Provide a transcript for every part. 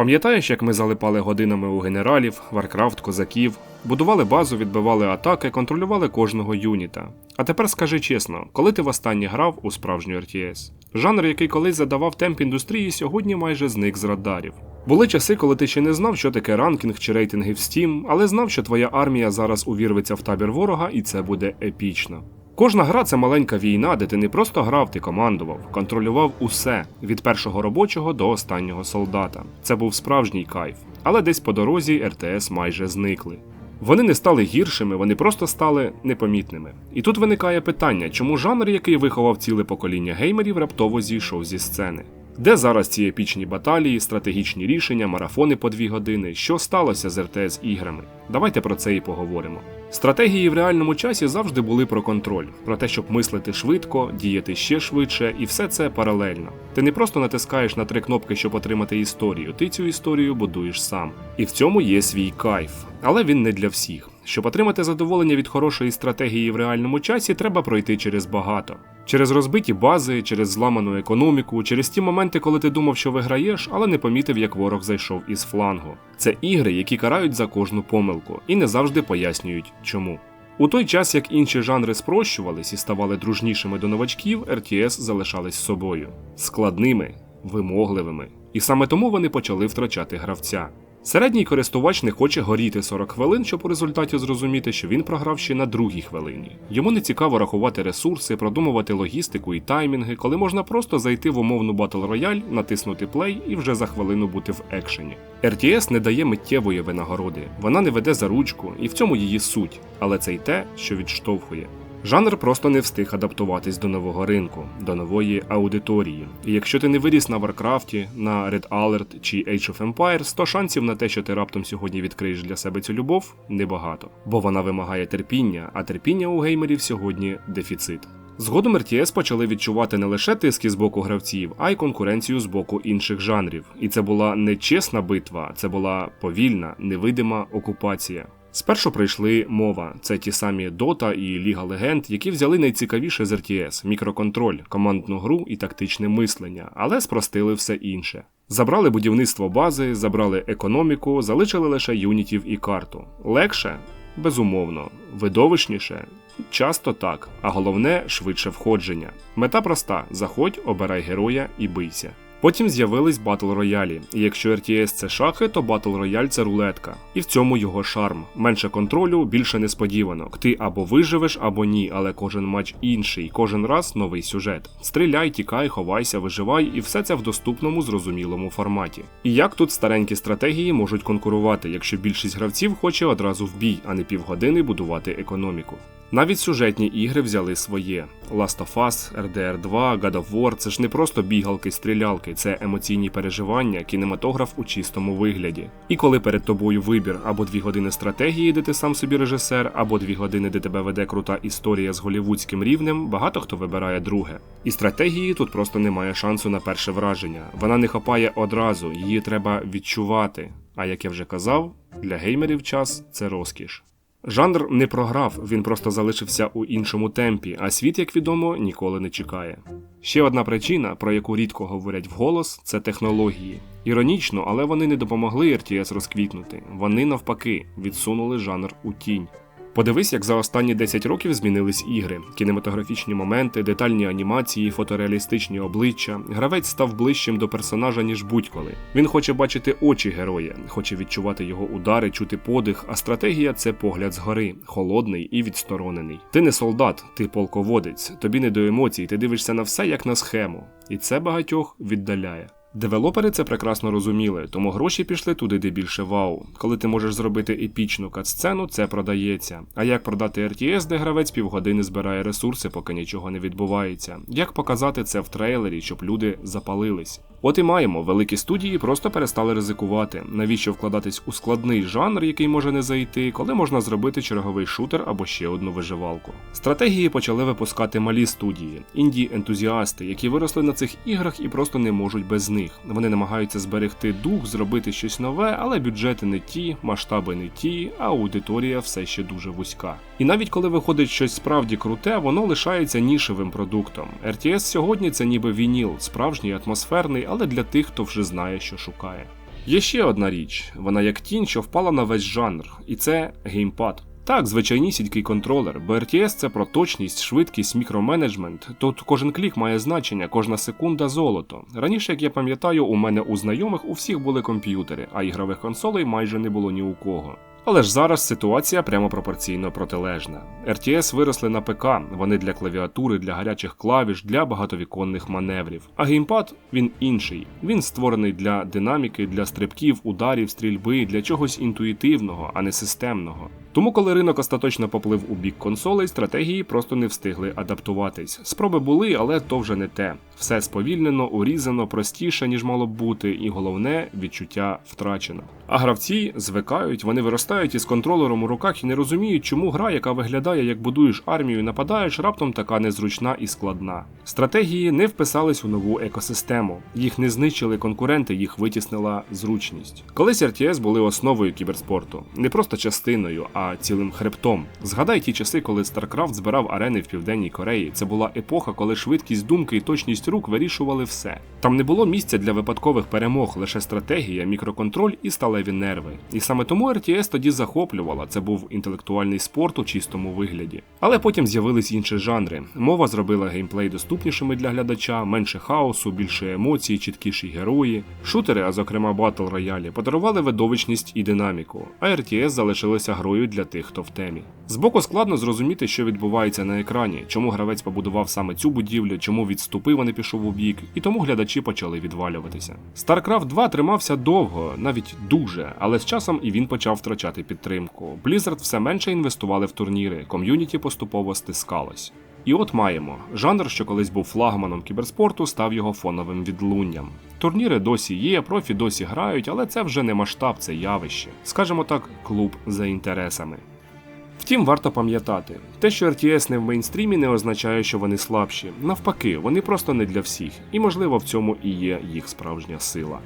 Пам'ятаєш, як ми залипали годинами у генералів, варкрафт, козаків, будували базу, відбивали атаки, контролювали кожного юніта. А тепер скажи чесно, коли ти востаннє грав у справжню RTS? Жанр, який колись задавав темп індустрії, сьогодні майже зник з радарів. Були часи, коли ти ще не знав, що таке ранкінг чи рейтинги в Steam, але знав, що твоя армія зараз увірветься в табір ворога, і це буде епічно. Кожна гра це маленька війна, де ти не просто грав, ти командував, контролював усе від першого робочого до останнього солдата. Це був справжній кайф. Але десь по дорозі РТС майже зникли. Вони не стали гіршими, вони просто стали непомітними. І тут виникає питання, чому жанр, який виховав ціле покоління геймерів, раптово зійшов зі сцени. Де зараз ці епічні баталії, стратегічні рішення, марафони по дві години? Що сталося з РТС іграми? Давайте про це і поговоримо. Стратегії в реальному часі завжди були про контроль, про те, щоб мислити швидко, діяти ще швидше, і все це паралельно. Ти не просто натискаєш на три кнопки, щоб отримати історію, ти цю історію будуєш сам. І в цьому є свій кайф, але він не для всіх. Щоб отримати задоволення від хорошої стратегії в реальному часі, треба пройти через багато. Через розбиті бази, через зламану економіку, через ті моменти, коли ти думав, що виграєш, але не помітив, як ворог зайшов із флангу. Це ігри, які карають за кожну помилку і не завжди пояснюють чому. У той час, як інші жанри спрощувались і ставали дружнішими до новачків, RTS залишались собою складними, вимогливими. І саме тому вони почали втрачати гравця. Середній користувач не хоче горіти 40 хвилин, щоб у результаті зрозуміти, що він програв ще на другій хвилині. Йому не цікаво рахувати ресурси, продумувати логістику і таймінги, коли можна просто зайти в умовну батл рояль, натиснути плей і вже за хвилину бути в екшені. RTS не дає миттєвої винагороди, вона не веде за ручку, і в цьому її суть, але це й те, що відштовхує. Жанр просто не встиг адаптуватись до нового ринку, до нової аудиторії. І якщо ти не виріс на Варкрафті, на Red Alert чи Age of Empires, то шансів на те, що ти раптом сьогодні відкриєш для себе цю любов, небагато, бо вона вимагає терпіння, а терпіння у геймерів сьогодні дефіцит. Згодом RTS почали відчувати не лише тиски з боку гравців, а й конкуренцію з боку інших жанрів. І це була не чесна битва, це була повільна, невидима окупація. Спершу прийшли мова, це ті самі Dota і Ліга Легенд, які взяли найцікавіше з RTS – мікроконтроль, командну гру і тактичне мислення, але спростили все інше. Забрали будівництво бази, забрали економіку, залишили лише юнітів і карту. Легше? Безумовно, видовищніше? Часто так, а головне швидше входження. Мета проста: заходь, обирай героя і бийся. Потім з'явились батл роялі, і якщо RTS це шахи, то батл рояль це рулетка. І в цьому його шарм. Менше контролю, більше несподіванок. Ти або виживеш, або ні, але кожен матч інший, кожен раз новий сюжет. Стріляй, тікай, ховайся, виживай, і все це в доступному зрозумілому форматі. І як тут старенькі стратегії можуть конкурувати, якщо більшість гравців хоче одразу в бій, а не півгодини будувати економіку. Навіть сюжетні ігри взяли своє: Last of Us, RDR 2, God of War це ж не просто бігалки-стрілялки, це емоційні переживання, кінематограф у чистому вигляді. І коли перед тобою вибір або дві години стратегії, де ти сам собі режисер, або дві години, де тебе веде крута історія з голівудським рівнем, багато хто вибирає друге. І стратегії тут просто немає шансу на перше враження. Вона не хапає одразу, її треба відчувати. А як я вже казав, для геймерів час це розкіш. Жанр не програв, він просто залишився у іншому темпі, а світ, як відомо, ніколи не чекає. Ще одна причина, про яку рідко говорять вголос, це технології. Іронічно, але вони не допомогли RTS розквітнути. Вони навпаки відсунули жанр у тінь. Подивись, як за останні 10 років змінились ігри, кінематографічні моменти, детальні анімації, фотореалістичні обличчя. Гравець став ближчим до персонажа, ніж будь-коли. Він хоче бачити очі героя, хоче відчувати його удари, чути подих, а стратегія це погляд згори, холодний і відсторонений. Ти не солдат, ти полководець, тобі не до емоцій, ти дивишся на все як на схему, і це багатьох віддаляє. Девелопери це прекрасно розуміли, тому гроші пішли туди, де більше вау. Коли ти можеш зробити епічну катсцену, це продається. А як продати RTS, де гравець півгодини збирає ресурси, поки нічого не відбувається? Як показати це в трейлері, щоб люди запалились? От і маємо, великі студії просто перестали ризикувати. Навіщо вкладатись у складний жанр, який може не зайти, коли можна зробити черговий шутер або ще одну виживалку. Стратегії почали випускати малі студії, інді-ентузіасти, які виросли на цих іграх і просто не можуть без них. Вони намагаються зберегти дух, зробити щось нове, але бюджети не ті, масштаби не ті, а аудиторія все ще дуже вузька. І навіть коли виходить щось справді круте, воно лишається нішевим продуктом. RTS сьогодні це ніби вініл, справжній атмосферний, але для тих, хто вже знає, що шукає. Є ще одна річ, вона як тінь, що впала на весь жанр, і це геймпад. Так, звичайнісінький контролер, бо RTS це про точність, швидкість, мікроменеджмент. Тут кожен клік має значення, кожна секунда золото. Раніше, як я пам'ятаю, у мене у знайомих у всіх були комп'ютери, а ігрових консолей майже не було ні у кого. Але ж зараз ситуація прямо пропорційно протилежна. RTS виросли на ПК, вони для клавіатури, для гарячих клавіш, для багатовіконних маневрів. А геймпад він інший. Він створений для динаміки, для стрибків, ударів, стрільби, для чогось інтуїтивного, а не системного. Тому, коли ринок остаточно поплив у бік консолей, стратегії просто не встигли адаптуватись. Спроби були, але то вже не те. Все сповільнено, урізано, простіше, ніж мало б бути, і головне відчуття втрачено. А гравці звикають, вони виростають із контролером у руках і не розуміють, чому гра, яка виглядає, як будуєш армію і нападаєш, раптом така незручна і складна. Стратегії не вписались у нову екосистему, їх не знищили конкуренти, їх витіснила зручність. Колись RTS були основою кіберспорту, не просто частиною, цілим хребтом. Згадай ті часи, коли StarCraft збирав арени в Південній Кореї. Це була епоха, коли швидкість думки і точність рук вирішували все. Там не було місця для випадкових перемог, лише стратегія, мікроконтроль і сталеві нерви. І саме тому RTS тоді захоплювала. Це був інтелектуальний спорт у чистому вигляді. Але потім з'явились інші жанри. Мова зробила геймплей доступнішими для глядача, менше хаосу, більше емоцій, чіткіші герої. Шутери, а зокрема батл роялі, подарували видовищність і динаміку, а RTS залишилися грою для тих, хто в темі. Збоку складно зрозуміти, що відбувається на екрані, чому гравець побудував саме цю будівлю, чому відступив, а не пішов у бік, і тому глядачі почали відвалюватися. StarCraft 2 тримався довго, навіть дуже, але з часом і він почав втрачати підтримку. Blizzard все менше інвестували в турніри, ком'юніті поступово стискалось. І от маємо жанр, що колись був флагманом кіберспорту, став його фоновим відлунням. Турніри досі є, профі досі грають, але це вже не масштаб, це явище. Скажімо так, клуб за інтересами. Втім, варто пам'ятати, те, що RTS не в мейнстрімі, не означає, що вони слабші. Навпаки, вони просто не для всіх, і можливо в цьому і є їх справжня сила.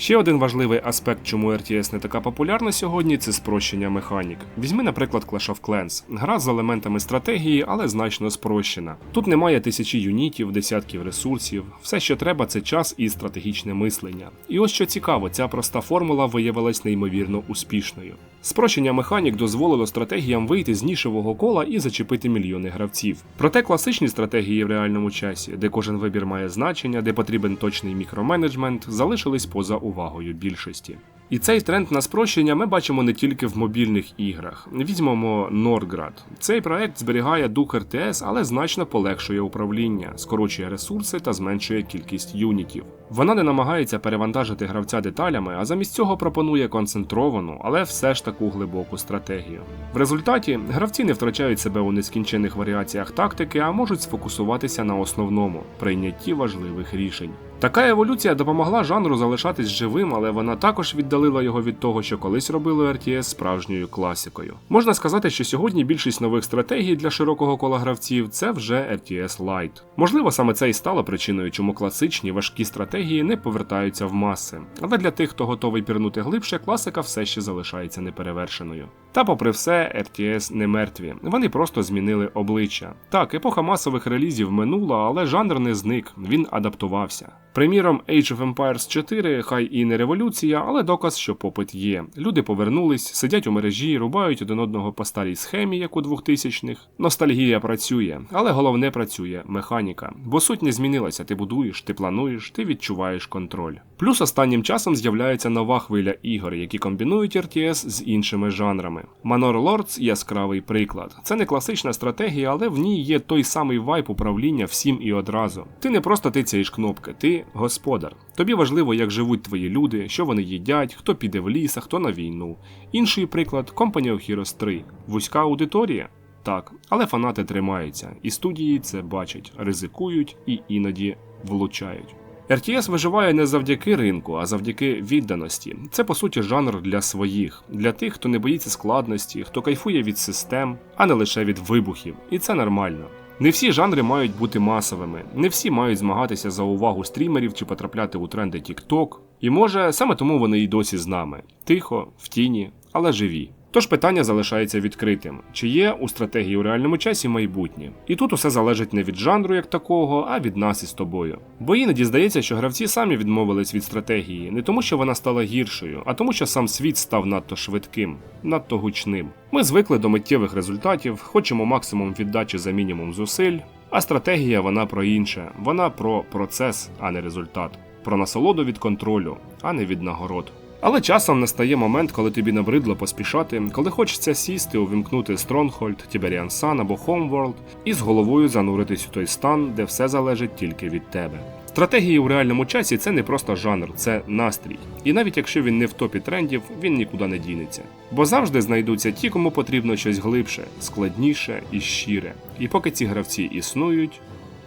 Ще один важливий аспект, чому RTS не така популярна сьогодні, це спрощення механік. Візьми, наприклад, Clash of Clans. Гра з елементами стратегії, але значно спрощена. Тут немає тисячі юнітів, десятків ресурсів. Все, що треба, це час і стратегічне мислення. І ось що цікаво, ця проста формула виявилась неймовірно успішною. Спрощення механік дозволило стратегіям вийти з нішевого кола і зачепити мільйони гравців. Проте класичні стратегії в реальному часі, де кожен вибір має значення, де потрібен точний мікроменеджмент, залишились поза увагою більшості. І цей тренд на спрощення ми бачимо не тільки в мобільних іграх. Візьмемо Нордград. Цей проект зберігає дух РТС, але значно полегшує управління, скорочує ресурси та зменшує кількість юнітів. Вона не намагається перевантажити гравця деталями, а замість цього пропонує концентровану, але все ж таку глибоку стратегію. В результаті гравці не втрачають себе у нескінчених варіаціях тактики, а можуть сфокусуватися на основному прийнятті важливих рішень. Така еволюція допомогла жанру залишатись живим, але вона також віддалила його від того, що колись робило RTS справжньою класикою. Можна сказати, що сьогодні більшість нових стратегій для широкого кола гравців це вже RTS Lite. Можливо, саме це і стало причиною, чому класичні важкі стратегії не повертаються в маси. Але для тих, хто готовий пірнути глибше, класика все ще залишається неперевершеною. Та, попри все, RTS не мертві. Вони просто змінили обличчя. Так, епоха масових релізів минула, але жанр не зник, він адаптувався. Приміром, Age of Empires 4, хай і не революція, але доказ, що попит є. Люди повернулись, сидять у мережі, рубають один одного по старій схемі, як у 2000-х. Ностальгія працює, але головне працює механіка. Бо суть не змінилася. Ти будуєш, ти плануєш, ти відчуваєш контроль. Плюс останнім часом з'являється нова хвиля ігор, які комбінують RTS з іншими жанрами. Manor Lords яскравий приклад. Це не класична стратегія, але в ній є той самий вайп управління всім і одразу. Ти не просто тицяєш кнопки, ти господар. Тобі важливо, як живуть твої люди, що вони їдять, хто піде в ліс, а хто на війну. Інший приклад Company of Heroes 3. Вузька аудиторія? Так, але фанати тримаються, і студії це бачать, ризикують і іноді влучають. RTS виживає не завдяки ринку, а завдяки відданості. Це по суті жанр для своїх, для тих, хто не боїться складності, хто кайфує від систем, а не лише від вибухів. І це нормально. Не всі жанри мають бути масовими, не всі мають змагатися за увагу стрімерів чи потрапляти у тренди TikTok. І може саме тому вони й досі з нами. Тихо, в тіні, але живі. Тож питання залишається відкритим: чи є у стратегії у реальному часі майбутнє? І тут усе залежить не від жанру як такого, а від нас із тобою. Бо іноді здається, що гравці самі відмовились від стратегії, не тому, що вона стала гіршою, а тому, що сам світ став надто швидким, надто гучним. Ми звикли до миттєвих результатів, хочемо максимум віддачі за мінімум зусиль. А стратегія вона про інше, вона про процес, а не результат, про насолоду від контролю, а не від нагород. Але часом настає момент, коли тобі набридло поспішати, коли хочеться сісти, увімкнути Stronghold, Tiberian Sun або Homeworld і з головою зануритись у той стан, де все залежить тільки від тебе. Стратегії у реальному часі це не просто жанр, це настрій. І навіть якщо він не в топі трендів, він нікуди не дінеться. Бо завжди знайдуться ті, кому потрібно щось глибше, складніше і щире. І поки ці гравці існують,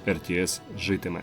RTS житиме.